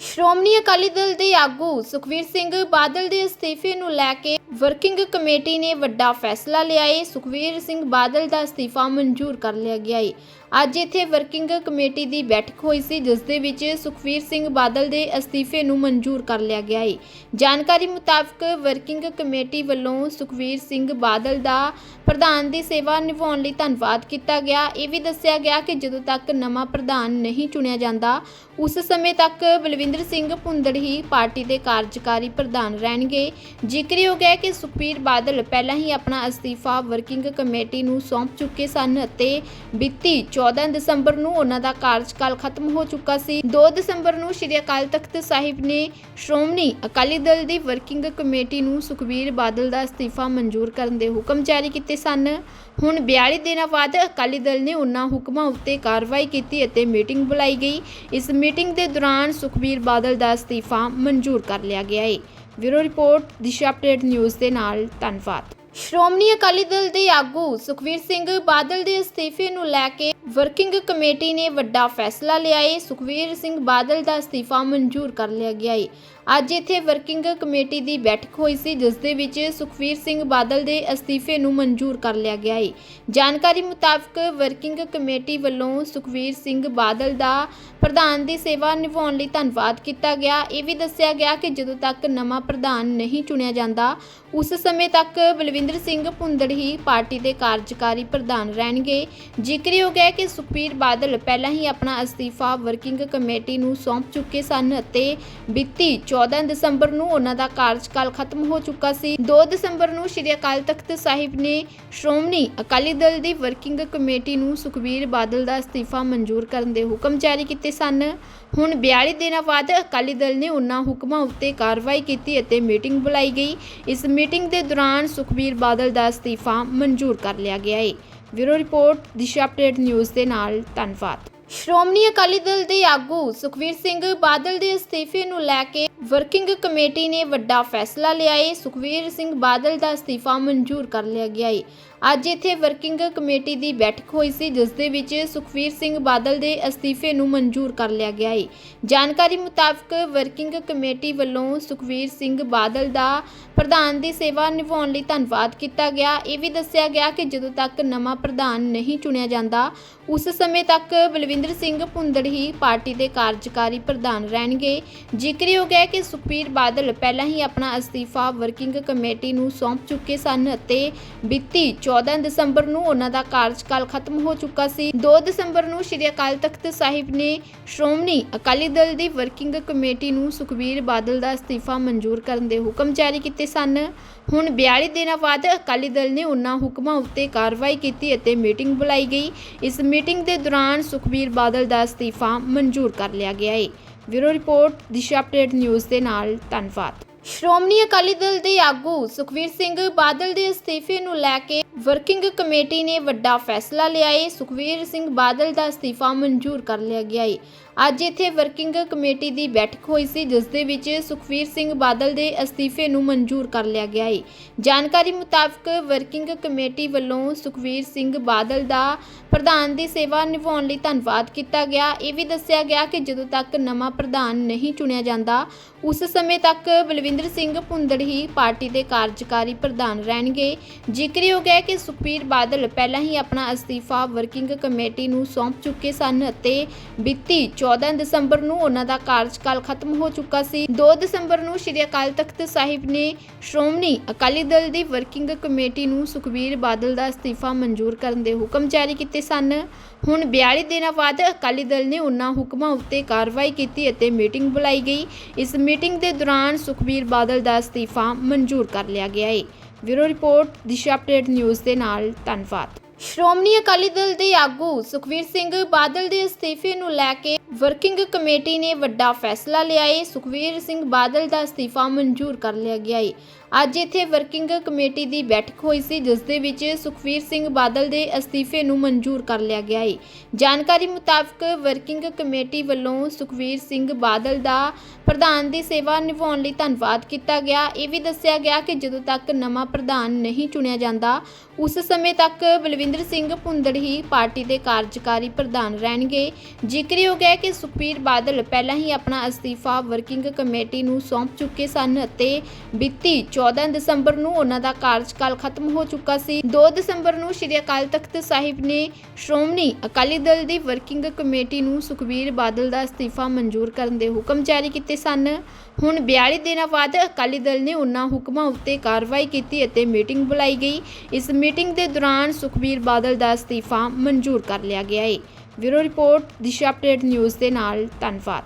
ਸ਼੍ਰੋਮਣੀ ਅਕਾਲੀ ਦਲ ਦੇ ਆਗੂ ਸੁਖਵੀਰ ਸਿੰਘ ਬਾਦਲ ਦੇ ਅਸਤੀਫੇ ਨੂੰ ਲੈ ਕੇ ਵਰਕਿੰਗ ਕਮੇਟੀ ਨੇ ਵੱਡਾ ਫੈਸਲਾ ਲਿਆ ਏ। ਸੁਖਵੀਰ ਸਿੰਘ ਬਾਦਲ ਦਾ ਅਸਤੀਫਾ ਮਨਜ਼ੂਰ ਕਰ ਲਿਆ ਗਿਆ ਏ। ਅੱਜ ਇੱਥੇ ਵਰਕਿੰਗ ਕਮੇਟੀ ਦੀ ਬੈਠਕ ਹੋਈ ਸੀ, ਜਿਸ ਦੇ ਵਿੱਚ ਸੁਖਵੀਰ ਸਿੰਘ ਬਾਦਲ ਦੇ ਅਸਤੀਫੇ ਨੂੰ ਮਨਜ਼ੂਰ ਕਰ ਲਿਆ ਗਿਆ ਏ। ਜਾਣਕਾਰੀ ਮੁਤਾਬਕ ਵਰਕਿੰਗ ਕਮੇਟੀ ਵੱਲੋਂ ਸੁਖਵੀਰ ਸਿੰਘ ਬਾਦਲ ਦਾ ਪ੍ਰਧਾਨ ਦੀ ਸੇਵਾ ਨਿਭਾਉਣ ਲਈ ਧੰਨਵਾਦ ਕੀਤਾ ਗਿਆ। ਇਹ ਵੀ ਦੱਸਿਆ ਗਿਆ ਕਿ ਜਦੋਂ ਤੱਕ ਨਵਾਂ ਪ੍ਰਧਾਨ ਨਹੀਂ ਚੁਣਿਆ ਜਾਂਦਾ, ਉਸ ਸਮੇਂ ਤੱਕ ਬਲਵਿੰਦਰ ਸਿੰਘ ਭੁੰਦੜ ਹੀ ਪਾਰਟੀ ਦੇ ਕਾਰਜਕਾਰੀ ਪ੍ਰਧਾਨ ਰਹਿਣਗੇ। ਜ਼ਿਕਰਯੋਗ ਹੈ ਕਿ ਸੁਖਬੀਰ ਬਾਦਲ ਪਹਿਲਾਂ ਹੀ ਆਪਣਾ ਅਸਤੀਫਾ ਵਰਕਿੰਗ ਕਮੇਟੀ ਨੂੰ ਸੌਂਪ ਚੁੱਕੇ ਸਨ ਅਤੇ ਬੀਤੀ 14 ਦਸੰਬਰ ਨੂੰ ਉਹਨਾਂ ਦਾ ਕਾਰਜਕਾਲ ਖਤਮ ਹੋ ਚੁੱਕਾ ਸੀ। 2 ਦਸੰਬਰ ਨੂੰ ਸ਼੍ਰੀ ਅਕਾਲ ਤਖਤ ਸਾਹਿਬ ਨੇ ਸ਼੍ਰੋਮਣੀ ਅਕਾਲੀ ਦਲ ਦੀ ਵਰਕਿੰਗ ਕਮੇਟੀ ਨੂੰ ਸੁਖਬੀਰ ਬਾਦਲ ਦਾ ਅਸਤੀਫਾ ਮਨਜ਼ੂਰ ਕਰਨ ਦੇ ਹੁਕਮ ਜਾਰੀ ਕੀਤੇ ਸਨ। ਹੁਣ 42 ਦਿਨਾਂ ਬਾਅਦ ਅਕਾਲੀ ਦਲ ਨੇ ਉਹਨਾਂ ਹੁਕਮਾਂ ਉੱਤੇ ਕਾਰਵਾਈ ਕੀਤੀ ਅਤੇ ਮੀਟਿੰਗ ਬੁਲਾਈ ਗਈ। ਇਸ ਮੀਟਿੰਗ ਦੇ ਦੌਰਾਨ ਸੁਖਬੀਰ ਬਾਦਲ ਦਾ ਅਸਤੀਫਾ ਮਨਜ਼ੂਰ ਕਰ ਲਿਆ ਗਿਆ ਹੈ bureau report, Disha update news ਦੇ ਨਾਲ ਧੰਨਵਾਦ। ਸ਼੍ਰੋਮਣੀ ਅਕਾਲੀ ਦਲ ਦੇ ਆਗੂ ਸੁਖਵੀਰ ਸਿੰਘ ਬਾਦਲ ਦੇ ਅਸਤੀਫੇ ਨੂੰ ਲੈ ਕੇ ਵਰਕਿੰਗ ਕਮੇਟੀ ਨੇ ਵੱਡਾ ਫੈਸਲਾ ਲਿਆ ਹੈ ਸੁਖਵੀਰ ਸਿੰਘ ਬਾਦਲ ਦਾ ਅਸਤੀਫਾ ਮਨਜ਼ੂਰ ਕਰ ਲਿਆ ਗਿਆ ਹੈ ਅੱਜ ਇੱਥੇ ਵਰਕਿੰਗ ਕਮੇਟੀ ਦੀ ਬੈਠਕ ਹੋਈ ਸੀ, ਜਿਸ ਦੇ ਵਿੱਚ ਸੁਖਵੀਰ ਸਿੰਘ ਬਾਦਲ ਦੇ ਅਸਤੀਫੇ ਨੂੰ ਮਨਜ਼ੂਰ ਕਰ ਲਿਆ ਗਿਆ ਹੈ ਜਾਣਕਾਰੀ ਮੁਤਾਬਕ ਵਰਕਿੰਗ ਕਮੇਟੀ ਵੱਲੋਂ ਸੁਖਵੀਰ ਸਿੰਘ ਬਾਦਲ ਦਾ ਪ੍ਰਧਾਨ ਦੀ ਸੇਵਾ ਨਿਭਾਉਣ ਲਈ ਧੰਨਵਾਦ ਕੀਤਾ ਗਿਆ। ਇਹ ਵੀ ਦੱਸਿਆ ਗਿਆ ਕਿ ਜਦੋਂ ਤੱਕ ਨਵਾਂ ਪ੍ਰਧਾਨ ਨਹੀਂ ਚੁਣਿਆ ਜਾਂਦਾ, ਉਸ ਸਮੇਂ ਤੱਕ ਬਲਵਿੰਦਰ ਸਿੰਘ ਭੁੰਦੜ ਹੀ ਪਾਰਟੀ ਦੇ ਕਾਰਜਕਾਰੀ ਪ੍ਰਧਾਨ ਰਹਿਣਗੇ। ਜ਼ਿਕਰਯੋਗ ਹੈ ਕਿ ਸੁਖਬੀਰ ਬਾਦਲ ਪਹਿਲਾਂ ਹੀ ਆਪਣਾ ਅਸਤੀਫਾ ਵਰਕਿੰਗ ਕਮੇਟੀ ਨੂੰ ਸੌਂਪ ਚੁੱਕੇ ਸਨ ਅਤੇ ਬੀਤੀ 14 ਦਸੰਬਰ ਨੂੰ ਉਹਨਾਂ ਦਾ ਕਾਰਜਕਾਲ ਖਤਮ ਹੋ ਚੁੱਕਾ ਸੀ। 2 ਦਸੰਬਰ ਨੂੰ ਸ਼੍ਰੀ ਅਕਾਲ ਤਖਤ ਸਾਹਿਬ ਨੇ ਸ਼੍ਰੋਮਣੀ ਅਕਾਲੀ ਦਲ ਦੀ ਵਰਕਿੰਗ ਕਮੇਟੀ ਨੂੰ ਸੁਖਬੀਰ ਬਾਦਲ ਦਾ ਅਸਤੀਫਾ ਮਨਜ਼ੂਰ ਕਰਨ ਦੇ ਹੁਕਮ ਜਾਰੀ ਕੀਤੇ ਸਨ। ਹੁਣ 42 ਦਿਨਾਂ ਬਾਅਦ ਅਕਾਲੀ ਦਲ ਨੇ ਉਹਨਾਂ ਹੁਕਮਾਂ ਉੱਤੇ ਕਾਰਵਾਈ ਕੀਤੀ ਅਤੇ ਮੀਟਿੰਗ ਬੁਲਾਈ ਗਈ। ਇਸ ਮੀਟਿੰਗ ਦੇ ਦੌਰਾਨ ਸੁਖਬੀਰ ਬਾਦਲ ਦਾ ਅਸਤੀਫਾ ਮਨਜ਼ੂਰ ਕਰ ਲਿਆ ਗਿਆ ਹੈ bureau report, Disha update news ਦੇ ਨਾਲ, ਧੰਨਵਾਦ। ਸ਼੍ਰੋਮਣੀ ਅਕਾਲੀ ਦਲ ਦੇ ਆਗੂ ਸੁਖਵੀਰ ਸਿੰਘ ਬਾਦਲ ਦੇ ਅਸਤੀਫੇ ਨੂੰ ਲੈ ਕੇ ਵਰਕਿੰਗ ਕਮੇਟੀ ਨੇ ਵੱਡਾ ਫੈਸਲਾ ਲਿਆ ਹੈ ਸੁਖਵੀਰ ਸਿੰਘ ਬਾਦਲ ਦਾ ਅਸਤੀਫਾ ਮਨਜ਼ੂਰ ਕਰ ਲਿਆ ਗਿਆ ਹੈ ਅੱਜ ਇੱਥੇ ਵਰਕਿੰਗ ਕਮੇਟੀ ਦੀ ਬੈਠਕ ਹੋਈ ਸੀ, ਜਿਸ ਦੇ ਵਿੱਚ ਸੁਖਵੀਰ ਸਿੰਘ ਬਾਦਲ ਦੇ ਅਸਤੀਫੇ ਨੂੰ ਮਨਜ਼ੂਰ ਕਰ ਲਿਆ ਗਿਆ ਹੈ ਜਾਣਕਾਰੀ ਮੁਤਾਬਕ ਵਰਕਿੰਗ ਕਮੇਟੀ ਵੱਲੋਂ ਸੁਖਵੀਰ ਸਿੰਘ ਬਾਦਲ ਦਾ ਪ੍ਰਧਾਨ ਦੀ ਸੇਵਾ ਨਿਭਾਉਣ ਲਈ ਧੰਨਵਾਦ ਕੀਤਾ ਗਿਆ। ਇਹ ਵੀ ਦੱਸਿਆ ਗਿਆ ਕਿ ਜਦੋਂ ਤੱਕ ਨਵਾਂ ਪ੍ਰਧਾਨ ਨਹੀਂ ਚੁਣਿਆ ਜਾਂਦਾ, ਉਸ ਸਮੇਂ ਤੱਕ ਬਲਵਿੰਦਰ ਸਿੰਘ ਭੁੰਦੜ ਹੀ ਪਾਰਟੀ ਦੇ ਕਾਰਜਕਾਰੀ ਪ੍ਰਧਾਨ ਰਹਿਣਗੇ। ਜ਼ਿਕਰਯੋਗ ਹੈ ਕਿ ਸੁਖਬੀਰ ਬਾਦਲ ਪਹਿਲਾਂ ਹੀ ਆਪਣਾ ਅਸਤੀਫਾ ਵਰਕਿੰਗ ਕਮੇਟੀ ਨੂੰ ਸੌਂਪ ਚੁੱਕੇ ਸਨ ਅਤੇ ਬੀਤੀ 14 ਦਸੰਬਰ ਨੂੰ ਉਹਨਾਂ ਦਾ ਕਾਰਜਕਾਲ ਖਤਮ ਹੋ ਚੁੱਕਾ ਸੀ। 2 ਦਸੰਬਰ ਨੂੰ ਸ਼੍ਰੀ ਅਕਾਲ ਤਖਤ ਸਾਹਿਬ ਨੇ ਸ਼੍ਰੋਮਣੀ ਅਕਾਲੀ ਦਲ ਦੀ ਵਰਕਿੰਗ ਕਮੇਟੀ ਨੂੰ ਸੁਖਬੀਰ ਬਾਦਲ ਦਾ ਅਸਤੀਫਾ ਮਨਜ਼ੂਰ ਕਰਨ ਦੇ ਹੁਕਮ ਜਾਰੀ ਕੀਤੇ ਸਨ। ਹੁਣ 42 ਦਿਨਾਂ ਬਾਅਦ ਅਕਾਲੀ ਦਲ ਨੇ ਉਹਨਾਂ ਹੁਕਮਾਂ ਉੱਤੇ ਕਾਰਵਾਈ ਕੀਤੀ ਅਤੇ ਮੀਟਿੰਗ ਬੁਲਾਈ ਗਈ। ਇਸ ਮੀਟਿੰਗ ਦੇ ਦੌਰਾਨ ਸੁਖਬੀਰ ਬਾਦਲ ਦਾ ਅਸਤੀਫਾ ਮਨਜ਼ੂਰ ਕਰ ਲਿਆ ਗਿਆ ਹੈ bureau report, Disha update news ਦੇ ਨਾਲ, ਧੰਨਵਾਦ। ਸ਼੍ਰੋਮਣੀ ਅਕਾਲੀ ਦਲ ਦੇ ਆਗੂ ਸੁਖਵੀਰ ਸਿੰਘ ਬਾਦਲ ਦੇ ਅਸਤੀਫੇ ਨੂੰ ਲੈ ਕੇ ਵਰਕਿੰਗ ਕਮੇਟੀ ਨੇ ਵੱਡਾ ਫੈਸਲਾ ਲਿਆ ਹੈ ਸੁਖਵੀਰ ਸਿੰਘ ਬਾਦਲ ਦਾ ਅਸਤੀਫਾ ਮਨਜ਼ੂਰ ਕਰ ਲਿਆ ਗਿਆ ਹੈ ਅੱਜ ਇੱਥੇ ਵਰਕਿੰਗ ਕਮੇਟੀ ਦੀ ਬੈਠਕ ਹੋਈ ਸੀ, ਜਿਸ ਦੇ ਵਿੱਚ ਸੁਖਵੀਰ ਸਿੰਘ ਬਾਦਲ ਦੇ ਅਸਤੀਫੇ ਨੂੰ ਮਨਜ਼ੂਰ ਕਰ ਲਿਆ ਗਿਆ ਹੈ ਜਾਣਕਾਰੀ ਮੁਤਾਬਕ ਵਰਕਿੰਗ ਕਮੇਟੀ ਵੱਲੋਂ ਸੁਖਵੀਰ ਸਿੰਘ ਬਾਦਲ ਦਾ ਪ੍ਰਧਾਨ ਦੀ ਸੇਵਾ ਨਿਭਾਉਣ ਲਈ ਧੰਨਵਾਦ ਕੀਤਾ ਗਿਆ। ਇਹ ਵੀ ਦੱਸਿਆ ਗਿਆ ਕਿ ਜਦੋਂ ਤੱਕ ਨਵਾਂ ਪ੍ਰਧਾਨ ਨਹੀਂ ਚੁਣਿਆ ਜਾਂਦਾ, ਉਸ ਸਮੇਂ ਤੱਕ ਬਲਵਿੰਦਰ ਸਿੰਘ ਭੁੰਦੜ ਹੀ ਪਾਰਟੀ ਦੇ ਕਾਰਜਕਾਰੀ ਪ੍ਰਧਾਨ ਰਹਿਣਗੇ। ਜ਼ਿਕਰਯੋਗ ਹੈ ਕਿ ਸੁਖਬੀਰ ਬਾਦਲ ਪਹਿਲਾਂ ਹੀ ਆਪਣਾ ਅਸਤੀਫਾ ਵਰਕਿੰਗ ਕਮੇਟੀ ਨੂੰ ਸੌਂਪ ਚੁੱਕੇ ਸਨ ਅਤੇ ਬੀਤੀ 14 ਦਸੰਬਰ ਨੂੰ ਉਹਨਾਂ ਦਾ ਕਾਰਜਕਾਲ ਖਤਮ ਹੋ ਚੁੱਕਾ ਸੀ। 2 ਦਸੰਬਰ ਨੂੰ ਸ਼੍ਰੀ ਅਕਾਲ ਤਖਤ ਸਾਹਿਬ ਨੇ ਸ਼੍ਰੋਮਣੀ ਅਕਾਲੀ ਦਲ ਦੀ ਵਰਕਿੰਗ ਕਮੇਟੀ ਨੂੰ ਸੁਖਬੀਰ ਬਾਦਲ ਦਾ ਅਸਤੀਫਾ ਮਨਜ਼ੂਰ ਕਰਨ ਦੇ ਹੁਕਮ ਜਾਰੀ ਕੀਤੇ ਸਨ। ਹੁਣ 42 ਦਿਨਾਂ ਬਾਅਦ ਅਕਾਲੀ ਦਲ ਨੇ ਉਹਨਾਂ ਹੁਕਮਾਂ ਉੱਤੇ ਕਾਰਵਾਈ ਕੀਤੀ ਅਤੇ ਮੀਟਿੰਗ ਬੁਲਾਈ ਗਈ। ਇਸ ਮੀਟਿੰਗ ਦੇ ਦੌਰਾਨ ਸੁਖਬੀਰ ਬਾਦਲ ਦਾ ਅਸਤੀਫਾ ਮਨਜ਼ੂਰ ਕਰ ਲਿਆ ਗਿਆ ਹੈ bureau report, Disha update news ਦੇ ਨਾਲ ਧੰਨਵਾਦ। ਸ਼੍ਰੋਮਣੀ ਅਕਾਲੀ ਦਲ ਦੇ ਆਗੂ ਸੁਖਵੀਰ ਸਿੰਘ ਬਾਦਲ ਦੇ ਅਸਤੀਫੇ ਨੂੰ ਲੈ ਕੇ ਵਰਕਿੰਗ ਕਮੇਟੀ ਨੇ ਵੱਡਾ ਫੈਸਲਾ ਲਿਆ ਏ। ਸੁਖਵੀਰ ਸਿੰਘ ਬਾਦਲ ਦਾ ਅਸਤੀਫਾ ਮਨਜ਼ੂਰ ਕਰ ਲਿਆ ਗਿਆ ਏ। ਅੱਜ ਇੱਥੇ ਵਰਕਿੰਗ ਕਮੇਟੀ ਦੀ ਬੈਠਕ ਹੋਈ ਸੀ, ਜਿਸ ਦੇ ਵਿੱਚ ਸੁਖਵੀਰ ਸਿੰਘ ਬਾਦਲ ਦੇ ਅਸਤੀਫੇ ਨੂੰ ਮਨਜ਼ੂਰ ਕਰ ਲਿਆ ਗਿਆ ਹੈ ਜਾਣਕਾਰੀ ਮੁਤਾਬਕ ਵਰਕਿੰਗ ਕਮੇਟੀ ਵੱਲੋਂ ਸੁਖਵੀਰ ਸਿੰਘ ਬਾਦਲ ਦਾ ਪ੍ਰਧਾਨ ਦੀ ਸੇਵਾ ਨਿਭਾਉਣ ਲਈ ਧੰਨਵਾਦ ਕੀਤਾ ਗਿਆ। ਇਹ ਵੀ ਦੱਸਿਆ ਗਿਆ ਕਿ ਜਦੋਂ ਤੱਕ ਨਵਾਂ ਪ੍ਰਧਾਨ ਨਹੀਂ ਚੁਣਿਆ ਜਾਂਦਾ, ਉਸ ਸਮੇਂ ਤੱਕ ਬਲਵਿੰਦਰ ਸਿੰਘ ਭੁੰਦੜ ਹੀ ਪਾਰਟੀ ਦੇ ਕਾਰਜਕਾਰੀ ਪ੍ਰਧਾਨ ਰਹਿਣਗੇ। ਜ਼ਿਕਰਯੋਗ ਹੈ ਕਿ ਸੁਖਬੀਰ ਬਾਦਲ ਪਹਿਲਾਂ ਹੀ ਆਪਣਾ ਅਸਤੀਫਾ ਵਰਕਿੰਗ ਕਮੇਟੀ ਨੂੰ ਸੌਂਪ ਚੁੱਕੇ ਸਨ ਅਤੇ ਬੀਤੀ 14 ਦਸੰਬਰ ਨੂੰ ਉਹਨਾਂ ਦਾ ਕਾਰਜਕਾਲ ਖਤਮ ਹੋ ਚੁੱਕਾ ਸੀ। 2 ਦਸੰਬਰ ਨੂੰ ਸ਼੍ਰੀ ਅਕਾਲ ਤਖਤ ਸਾਹਿਬ ਨੇ ਸ਼੍ਰੋਮਣੀ ਅਕਾਲੀ ਦਲ ਦੀ ਵਰਕਿੰਗ ਕਮੇਟੀ ਨੂੰ ਸੁਖਬੀਰ ਬਾਦਲ ਦਾ ਅਸਤੀਫਾ ਮਨਜ਼ੂਰ ਕਰਨ ਦੇ ਹੁਕਮ ਜਾਰੀ ਕੀਤੇ ਸਨ। ਹੁਣ 42 ਦਿਨਾਂ ਬਾਅਦ ਅਕਾਲੀ ਦਲ ਨੇ ਉਹਨਾਂ ਹੁਕਮਾਂ ਉੱਤੇ ਕਾਰਵਾਈ ਕੀਤੀ ਅਤੇ ਮੀਟਿੰਗ ਬੁਲਾਈ ਗਈ। ਇਸ ਮੀਟਿੰਗ ਦੇ ਦੌਰਾਨ ਸੁਖਬੀਰ ਬਾਦਲ ਦਾ ਅਸਤੀਫਾ ਮਨਜ਼ੂਰ ਕਰ ਲਿਆ ਗਿਆ ਹੈ bureau report, Disha update news ਦੇ ਨਾਲ। ਧੰਨਵਾਦ।